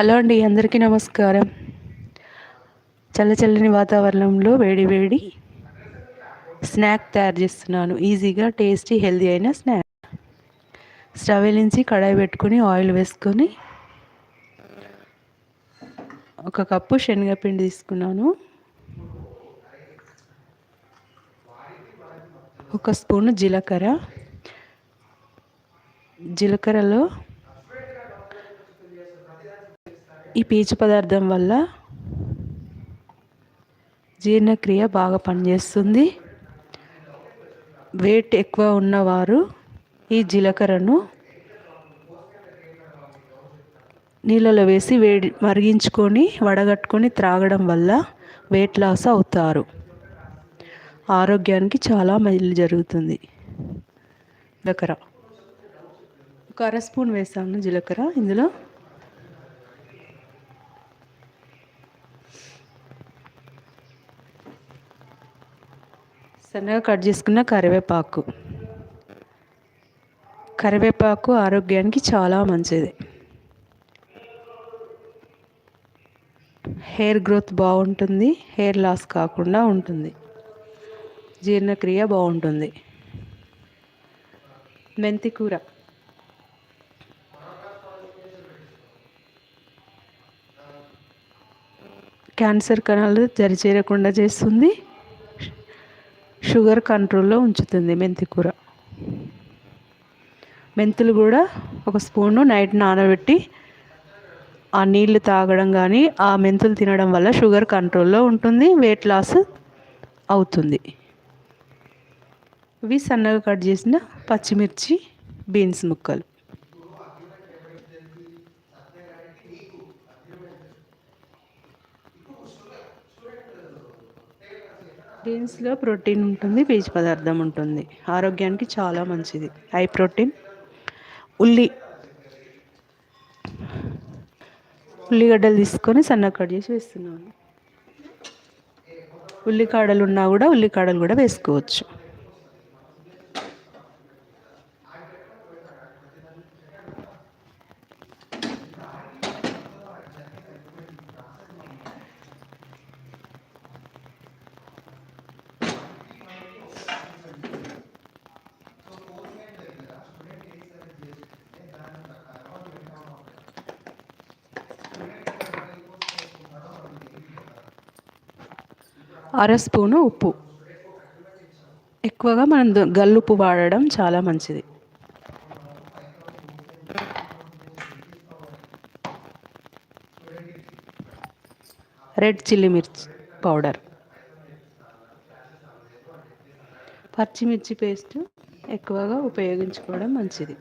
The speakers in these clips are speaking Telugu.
హలో అండి అందరికీ నమస్కారం. చల్ల చల్లని వాతావరణంలో వేడి వేడి స్నాక్ తయారు చేస్తున్నాను. ఈజీగా టేస్టీ హెల్దీ అయిన స్నాక్. స్టవ్ వెలించి కడాయి పెట్టుకొని ఆయిల్ వేసుకొని ఒక కప్పు శనగపిండి తీసుకున్నాను. ఒక స్పూన్ జీలకర్ర. జీలకర్రలో ఈ పీచు పదార్థం వల్ల జీర్ణక్రియ బాగా పనిచేస్తుంది. వెయిట్ ఎక్కువ ఉన్నవారు ఈ జీలకర్రను నీళ్ళలో వేసి వేడి మరిగించుకొని వడగట్టుకొని త్రాగడం వల్ల వెయిట్ లాస్ అవుతారు. ఆరోగ్యానికి చాలా మేలు జరుగుతుంది. జీలకర్ర. ఒక అర స్పూన్ వేసాను జీలకర్ర ఇందులో. సన్నగా కట్ చేసుకున్న కరివేపాకు. కరివేపాకు ఆరోగ్యానికి చాలా మంచిది. హెయిర్ గ్రోత్ బాగుంటుంది హెయిర్ లాస్ కాకుండా ఉంటుంది. జీర్ణక్రియ బాగుంటుంది. మెంతి కూర. క్యాన్సర్ కణాలు జరిచేరకుండా చేస్తుంది. షుగర్ కంట్రోల్లో ఉంచుతుంది మెంతి కూర. మెంతులు కూడా ఒక స్పూను నైట్ నానబెట్టి ఆ నీళ్ళు తాగడం కానీ ఆ మెంతులు తినడం వల్ల షుగర్ కంట్రోల్లో ఉంటుంది వెయిట్ లాస్ అవుతుంది. ఇవి సన్నగా కట్ చేసిన పచ్చిమిర్చి బీన్స్ ముక్కలు. బీన్స్లో ప్రోటీన్ ఉంటుంది పీచు పదార్థం ఉంటుంది. ఆరోగ్యానికి చాలా మంచిది. High protein. ఉల్లి. ఉల్లిగడ్డలు తీసుకొని సన్నగా కట్ చేసి వేస్తున్నాను. ఉల్లికాడలు ఉన్నా కూడా ఉల్లికాడలు కూడా వేసుకోవచ్చు. అర స్పూను ఉప్పు. ఎక్కువగా మనం గల్లుప్పు వాడడం చాలా మంచిది. రెడ్ చిల్లీ మిర్చి పౌడర్. పచ్చిమిర్చి పేస్ట్ ఎక్కువగా ఉపయోగించుకోవడం మంచిది.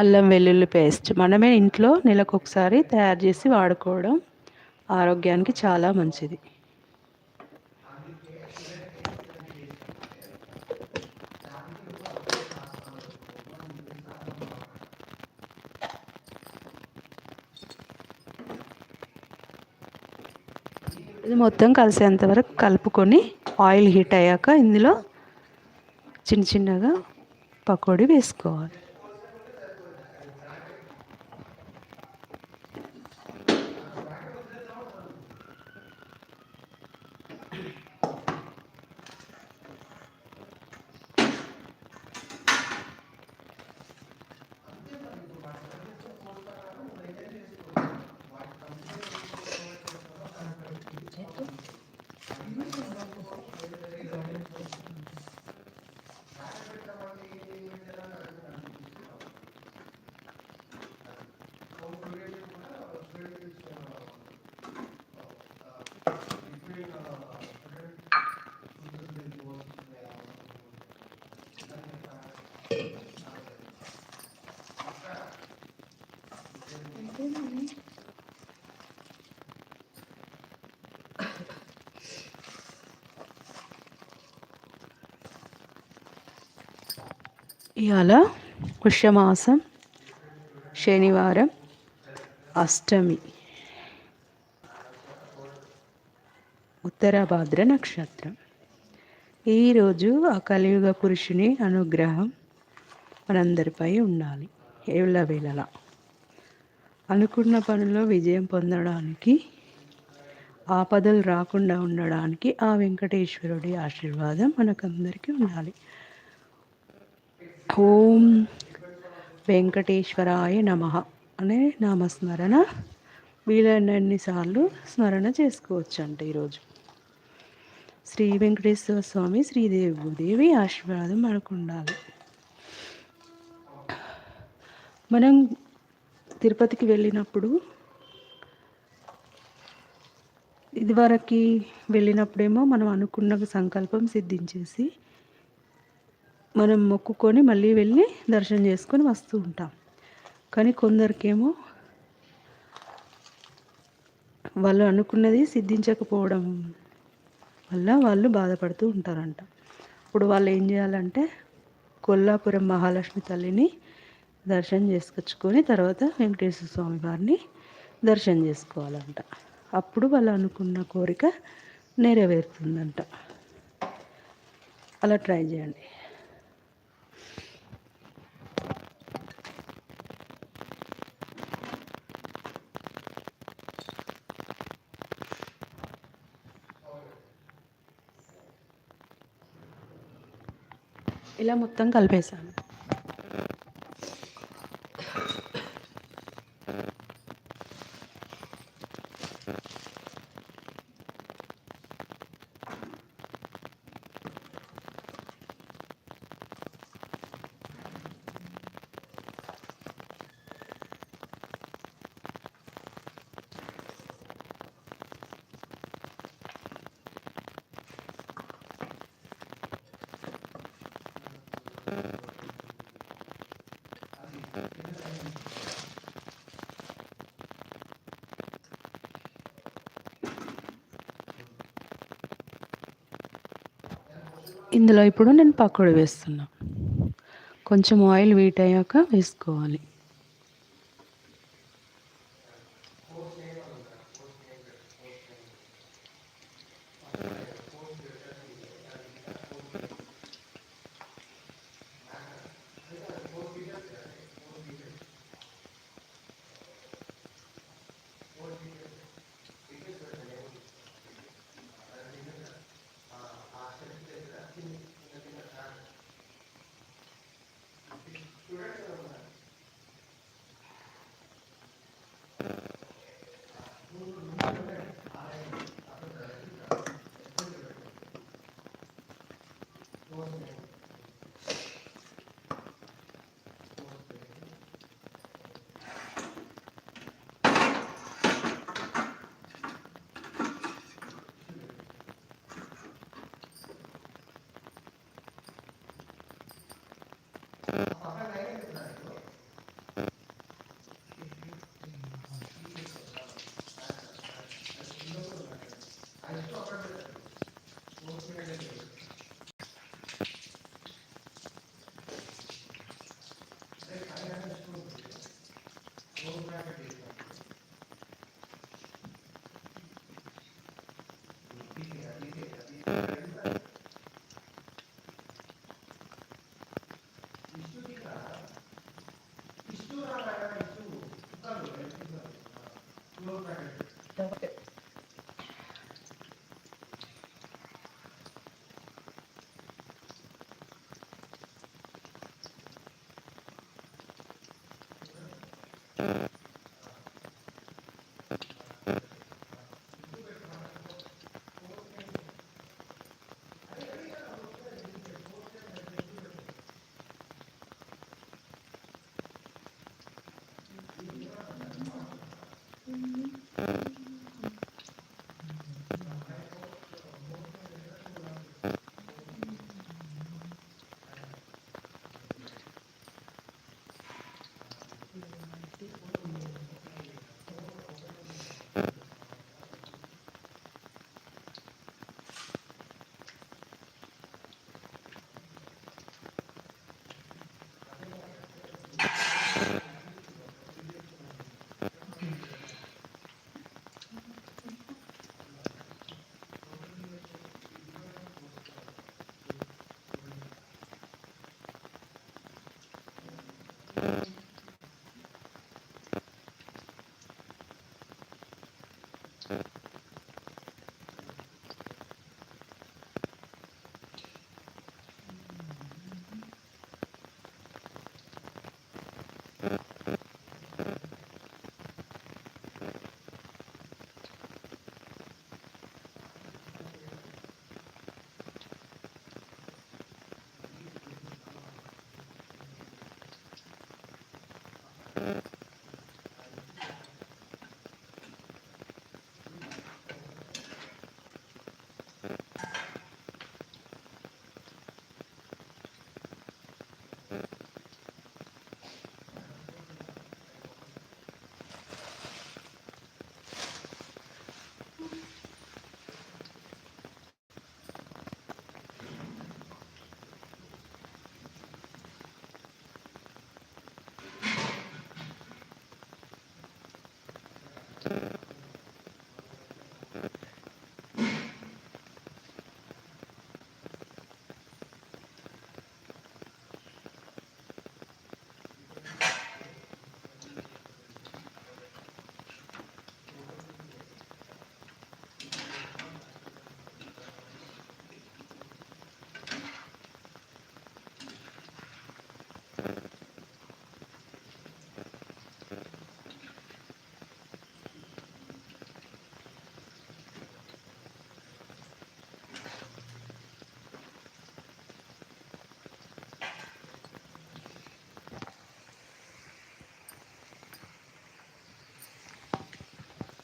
అల్లం వెల్లుల్లి పేస్ట్ మనమే ఇంట్లో నెలకు ఒకసారి తయారు చేసి వాడుకోవడం ఆరోగ్యానికి చాలా మంచిది. ఇది మొత్తం కలిసేంత వరకు కలుపుకొని ఆయిల్ హీట్ అయ్యాక ఇందులో చిన్న చిన్నగా పకోడీ వేసుకోవాలి. ఇవాళ పుష్యమాసం శనివారం అష్టమి. ఉత్తరాభాద్ర నక్షత్రం. ఈరోజు ఆ కలియుగ పురుషుని అనుగ్రహం మనందరిపై ఉండాలి ఏళ్ళ వేళలా. అనుకున్న పనుల్లో విజయం పొందడానికి ఆపదలు రాకుండా ఉండడానికి ఆ వెంకటేశ్వరుడి ఆశీర్వాదం మనకందరికీ ఉండాలి. ఓం వెంకటేశ్వరాయ నమ అనే నామస్మరణ. వీలైనన్నిసార్లు స్మరణ చేసుకోవచ్చు అంట ఈరోజు. శ్రీ వెంకటేశ్వర స్వామి శ్రీదేవి భూదేవి ఆశీర్వాదం మనకు ఉండాలి. మనం తిరుపతికి వెళ్ళినప్పుడు ఇదివరకు వెళ్ళినప్పుడేమో మనం అనుకున్న సంకల్పం సిద్ధించేసి మనం మొక్కుకొని మళ్ళీ వెళ్ళి దర్శనం చేసుకొని వస్తూ ఉంటాం. కానీ కొందరికేమో వాళ్ళు అనుకున్నది సిద్ధించకపోవడం వల్ల వాళ్ళు బాధపడుతూ ఉంటారంట. ఇప్పుడు వాళ్ళు ఏం చేయాలంటే కొల్లాపురం మహాలక్ష్మి తల్లిని దర్శనం చేసుకొచ్చుకొని తర్వాత వెంకటేశ్వర స్వామి వారిని దర్శనం చేసుకోవాలంట. అప్పుడు వాళ్ళు అనుకున్న కోరిక నెరవేరుతుందంట. అలా ట్రై చేయండి. ఇలా మొత్తం కలిపేసాను ఇందులో ఇప్పుడు నేను పకోడీ వేస్తున్నా. కొంచెం ఆయిల్ వీట్ అయ్యాక వేసుకోవాలి.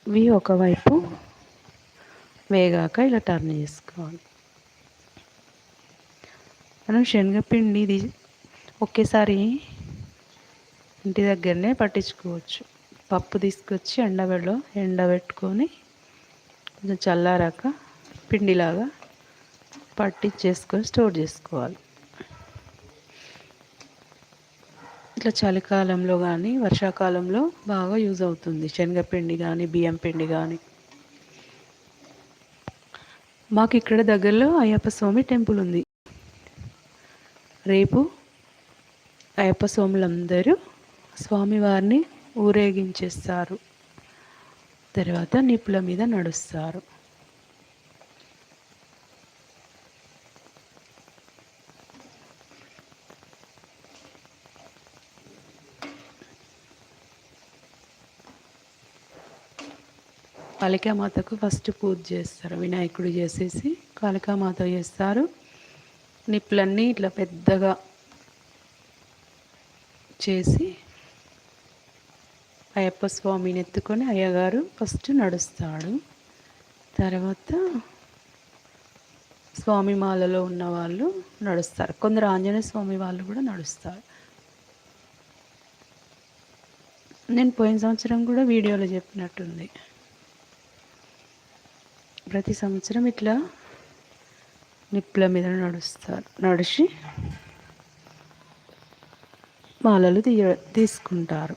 ఇవి ఒకవైపు వేగాక ఇలా టర్న్ చేసుకోవాలి. మనం శనగపిండి ఇది ఒకేసారి ఇంటి దగ్గరనే పట్టించుకోవచ్చు. పప్పు తీసుకొచ్చి ఎండబెడలో ఎండబెట్టుకొని కొంచెం చల్లారాక పిండిలాగా పట్టించేసుకొని స్టోర్ చేసుకోవాలి. ఇట్లా చలికాలంలో కానీ వర్షాకాలంలో బాగా యూజ్ అవుతుంది. శనగపిండి కానీ బియ్యం పిండి కానీ మాకు ఇక్కడ దగ్గరలో అయ్యప్ప స్వామి టెంపుల్ ఉంది. రేపు అయ్యప్ప స్వాములందరూ స్వామివారిని ఊరేగించేస్తారు. తర్వాత నిప్పుల మీద నడుస్తారు. కాళికామాతకు ఫస్ట్ పూజ చేస్తారు. వినాయకుడు చేసేసి కాళికామాత చేస్తారు. నిప్పులన్నీ ఇట్లా పెద్దగా చేసి అయ్యప్ప స్వామిని ఎత్తుకొని అయ్యగారు ఫస్ట్ నడుస్తాడు. తర్వాత స్వామి మాలలో ఉన్న వాళ్ళు నడుస్తారు. కొందరు ఆంజనేయ స్వామి వాళ్ళు కూడా నడుస్తారు. నేను పోయిన సంవత్సరం కూడా వీడియోలో చెప్పినట్టుంది. ప్రతి సంవత్సరం ఇట్లా నిప్పుల మీద నడుస్తారు నడిచి మాలలు తీయ తీసుకుంటారు.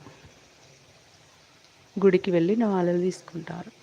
గుడికి వెళ్ళి మాలలు తీసుకుంటారు.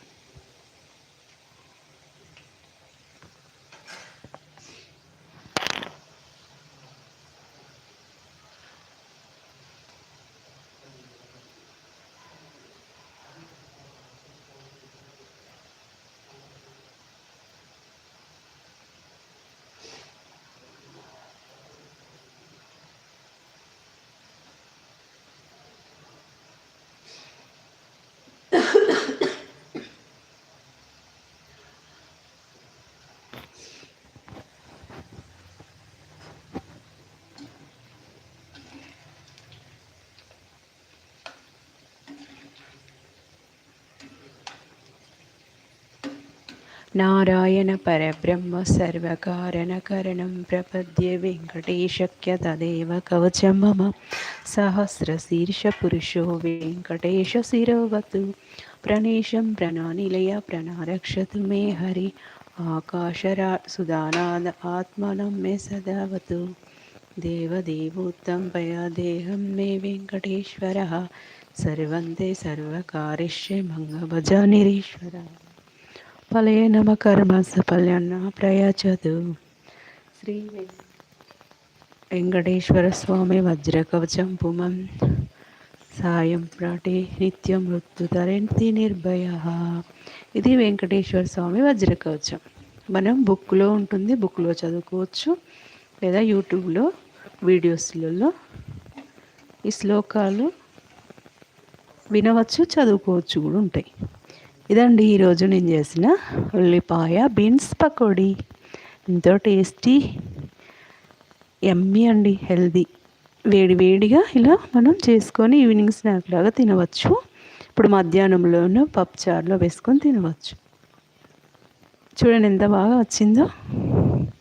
నారాయణ పరబ్రహ్మ సర్వకారణకరణం ప్రపద్య వెంకటేశక్యతదేవ కవచం మమ సహస్రశీర్ష పురుషో వెంకటేశ శిరోవతు. ప్రణేశం ప్రణానిలయ ప్రణారక్షతు మే హరి. ఆకాశరా సుదానాద ఆత్మనం మే సదావతు. దేవదేవోత్తంపయ దేహం మే వెంకటేశ్వర. సర్వంతే మంగభజ మంగభజనిరీశ్వర. ఫలే నమ కర్మ సఫల్యన్న ప్రయాచదు. శ్రీ వెంకటేశ్వర స్వామి వజ్రకవచం పుమం. సాయం ప్రాటే నిత్యం మృత్యుధరంతి నిర్భయ. ఇది వెంకటేశ్వర స్వామి వజ్రకవచం. మనం బుక్లో ఉంటుంది బుక్లో చదువుకోవచ్చు. లేదా యూట్యూబ్లో వీడియోస్లలో ఈ శ్లోకాలు వినవచ్చు చదువుకోవచ్చు కూడా ఉంటాయి. ఇదండి ఈరోజు నేను చేసిన ఉల్లిపాయ బీన్స్ పకోడీ. ఎంతో టేస్టీ ఎమ్మీ అండి హెల్దీ. వేడి వేడిగా ఇలా మనం చేసుకొని ఈవినింగ్ స్నాక్ లాగా తినవచ్చు. ఇప్పుడు మధ్యాహ్నంలోనూ పప్పుచారులో వేసుకొని తినవచ్చు. చూడండి ఎంత బాగా వచ్చిందో.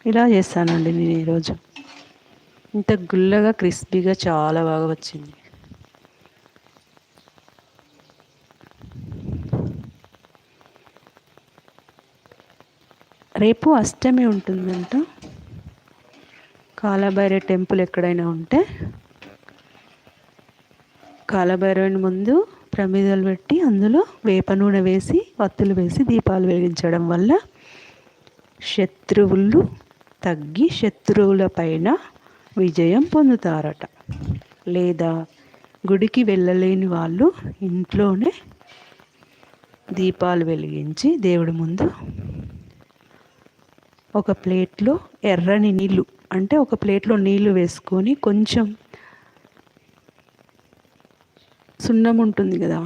ఇలా చేస్తానండి నేను ఈరోజు. ఇంత గుల్లగా క్రిస్పీగా చాలా బాగా వచ్చింది. రేపు అష్టమి ఉంటుందంట. కాలభైరవ టెంపుల్ ఎక్కడైనా ఉంటే కాలభైరవుని ముందు ప్రమిదలు పెట్టి అందులో వేప నూనె వేసి వత్తులు వేసి దీపాలు వెలిగించడం వల్ల శత్రువులు తగ్గి శత్రువుల పైన విజయం పొందుతారట. లేదా గుడికి వెళ్ళలేని వాళ్ళు ఇంట్లోనే దీపాలు వెలిగించి దేవుడి ముందు ఒక ప్లేట్లో ఎర్రని నీళ్ళు అంటే ఒక ప్లేట్లో నీళ్ళు వేసుకొని కొంచెం సున్నం ఉంటుంది కదా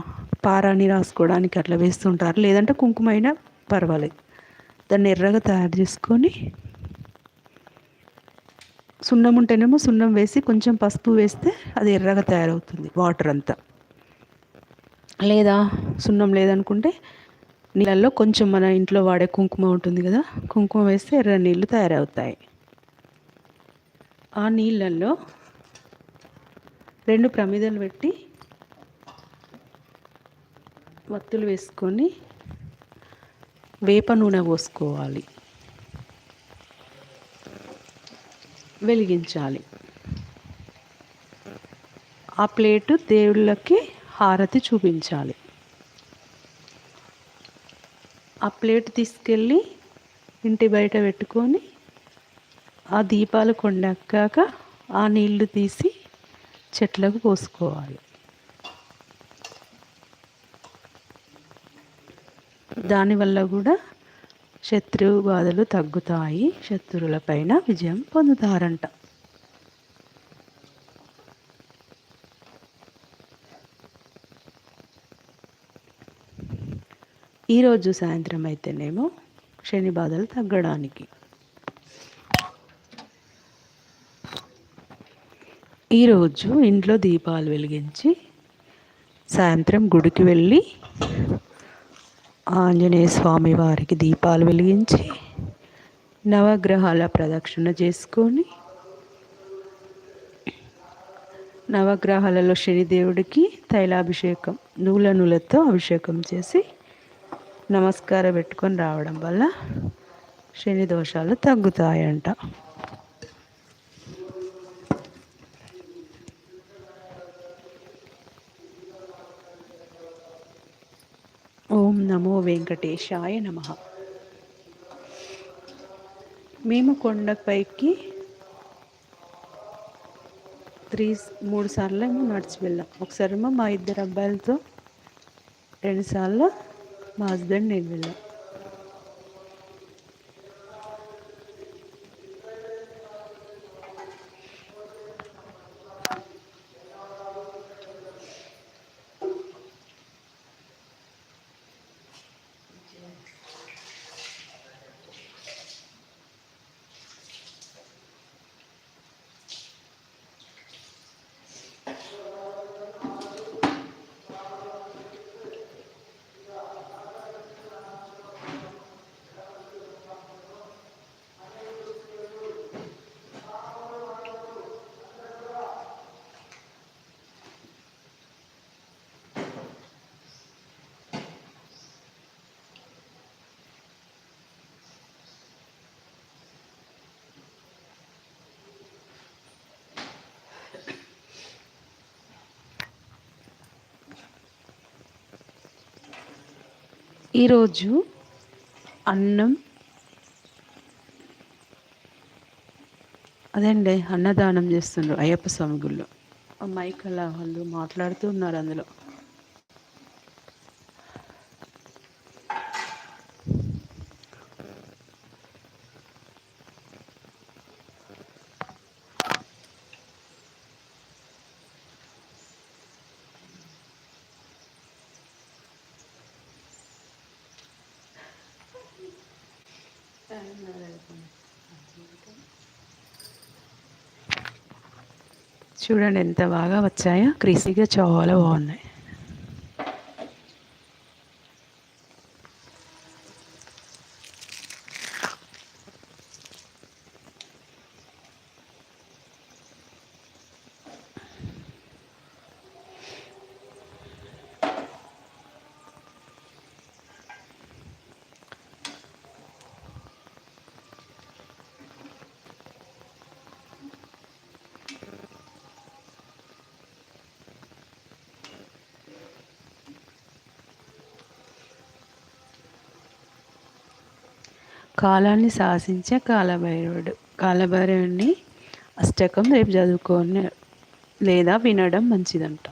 పారాని రాసుకోవడానికి అట్లా వేస్తుంటారు. లేదంటే కుంకుమ అయినా పర్వాలేదు. దాన్ని ఎర్రగా తయారు చేసుకొని సున్నం ఉంటేనేమో సున్నం వేసి కొంచెం పసుపు వేస్తే అది ఎర్రగా తయారవుతుంది వాటర్ అంతా. లేదా సున్నం లేదనుకుంటే నీళ్ళల్లో కొంచెం మన ఇంట్లో వాడే కుంకుమ ఉంటుంది కదా కుంకుమ వేస్తే ఎర్ర నీళ్ళు తయారవుతాయి. ఆ నీళ్ళల్లో రెండు ప్రమిదలు పెట్టి వత్తులు వేసుకొని వేప నూనె పోసుకోవాలి. వెలిగించాలి. ఆ ప్లేటు దేవుళ్ళకి హారతి చూపించాలి. ఆ ప్లేట్ తీసుకెళ్ళి ఇంటి బయట పెట్టుకొని ఆ దీపాలు కొండక్కాక ఆ నీళ్ళు తీసి చెట్లకు పోసుకోవాలి. దానివల్ల కూడా శత్రువు బాధలు తగ్గుతాయి శత్రువులపైన విజయం పొందుతారంట. ఈరోజు సాయంత్రం అయితేనేమో శని బాధలు తగ్గడానికి. ఈరోజు ఇంట్లో దీపాలు వెలిగించి సాయంత్రం గుడికి వెళ్ళి ఆంజనేయ స్వామి వారికి దీపాలు వెలిగించి నవగ్రహాల ప్రదక్షిణ చేసుకొని నవగ్రహాలలో శనిదేవుడికి తైలాభిషేకం నూల నూలతో అభిషేకం చేసి నమస్కారం పెట్టుకొని రావడం వల్ల శని దోషాలు తగ్గుతాయంట. ఓం నమో వెంకటేశాయ నమ. మేము కొండపైకి త్రీ మూడు సార్లు ఏమో నడిచి వెళ్ళాం. ఒకసారేమో మా ఇద్దరు అబ్బాయిలతో రెండుసార్లు మా హస్బెండ్ నేను వెళ్ళాం ఈరోజు అన్నం అదండి అన్నదానం చేస్తుండ్రు అయ్యప్ప స్వామి గుళ్ళో. మైక్ అలా వాళ్ళు మాట్లాడుతూ ఉన్నారు అందులో. చూడండి ఎంత బాగా వచ్చాయో. క్రిస్పీగా చాలా బాగున్నాయి. కాలాన్ని శాసించే కాలభైరవుడు. కాలభైరవుడిని అష్టకం రేపు చదువుకొని లేదా వినడం మంచిదంట.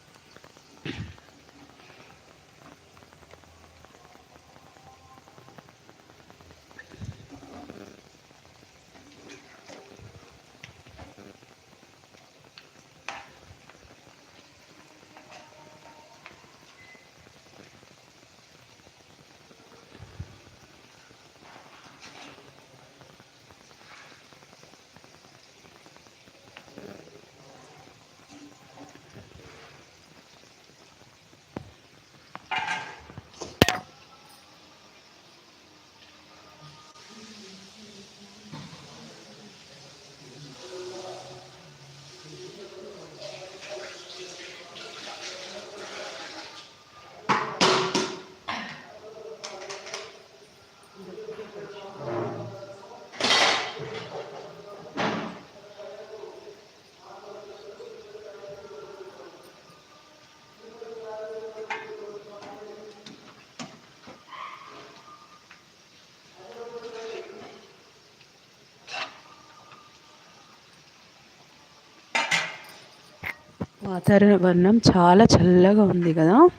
వాతావరణం చాలా చల్లగా ఉంది కదా.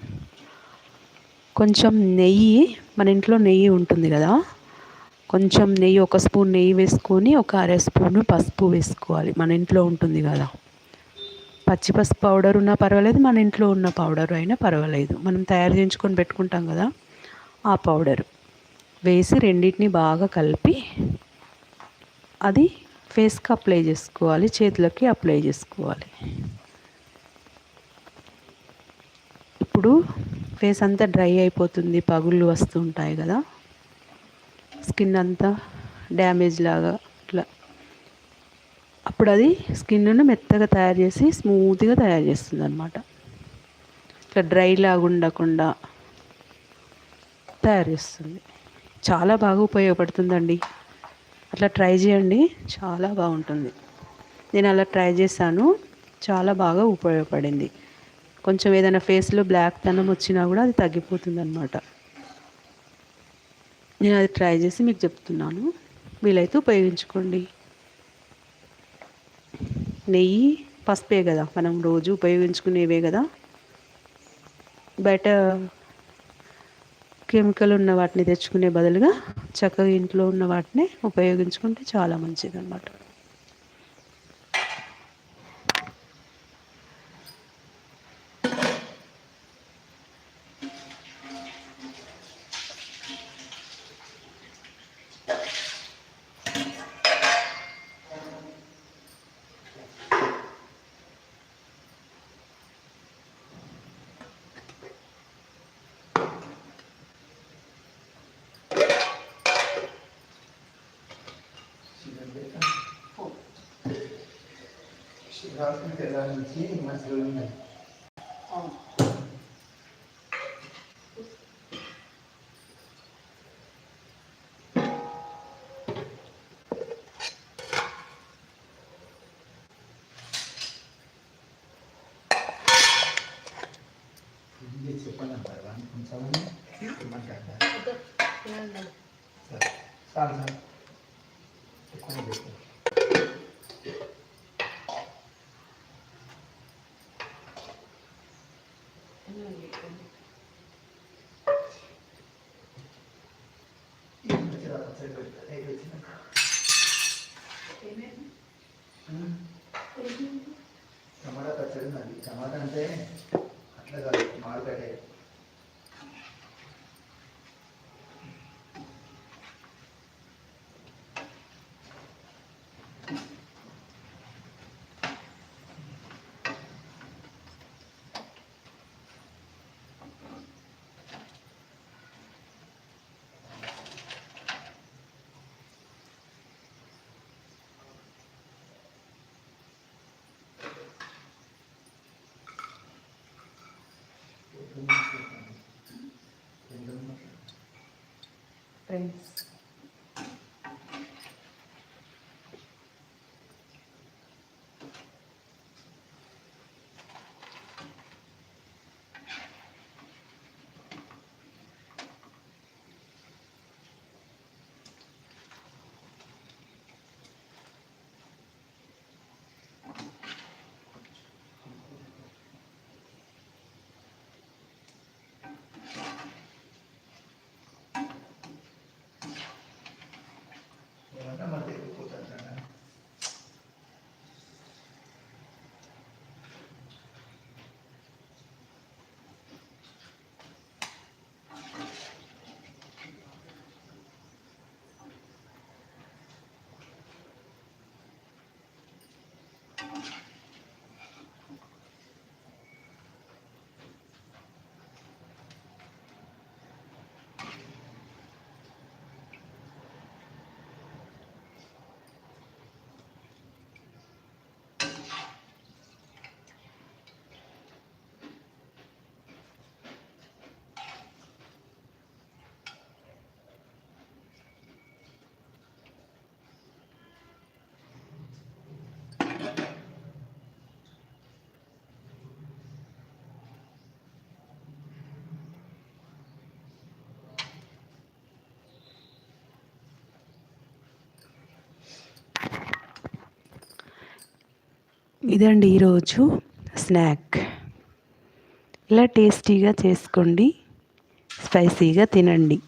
కొంచెం నెయ్యి మన ఇంట్లో నెయ్యి ఉంటుంది కదా. కొంచెం నెయ్యి ఒక స్పూన్ నెయ్యి వేసుకొని ఒక అర స్పూను పసుపు వేసుకోవాలి. మన ఇంట్లో ఉంటుంది కదా. పచ్చి పసుపు పౌడర్ ఉన్నా పర్వాలేదు మన ఇంట్లో ఉన్న పౌడర్ అయినా పర్వాలేదు. మనం తయారు చేయించుకొని పెట్టుకుంటాం కదా ఆ పౌడర్. వేసి రెండింటిని బాగా కలిపి అది ఫేస్కి అప్లై చేసుకోవాలి చేతులకి అప్లై చేసుకోవాలి. అప్పుడు ఫేస్ అంతా డ్రై అయిపోతుంది పగుళ్ళు వస్తుంటాయి కదా. స్కిన్ అంతా డ్యామేజ్ లాగా ఇట్లా అప్పుడు అది స్కిన్ను మెత్తగా తయారు చేసి స్మూత్గా తయారు చేస్తుంది అనమాట ఇట్లా డ్రై లాగా ఉండకుండా తయారు చేస్తుంది. చాలా బాగా ఉపయోగపడుతుందండి. అట్లా ట్రై చేయండి చాలా బాగుంటుంది. నేను అలా ట్రై చేశాను చాలా బాగా ఉపయోగపడింది. కొంచెం ఏదైనా ఫేస్లో బ్లాక్ తనం వచ్చినా కూడా అది తగ్గిపోతుంది అనమాట నేను అది ట్రై చేసి మీకు చెప్తున్నాను. వీలైతే ఉపయోగించుకోండి. నెయ్యి పసుపే కదా మనం రోజు ఉపయోగించుకునేవే కదా. బయట కెమికల్ ఉన్న వాటిని తెచ్చుకునే బదులుగా చక్కగా ఇంట్లో ఉన్న వాటిని ఉపయోగించుకుంటే చాలా మంచిది అన్నమాట Zaten tedavi için maç bölümünde. Tamam. Salam. Salam. టమాటా పచ్చడి ఉన్నది. టమాటా అంటే అట్లా కాదు మామిడికాయ. três. ఇదండి ఈరోజు స్నాక్. ఇలా టేస్టీగా చేసుకోండి స్పైసీగా తినండి.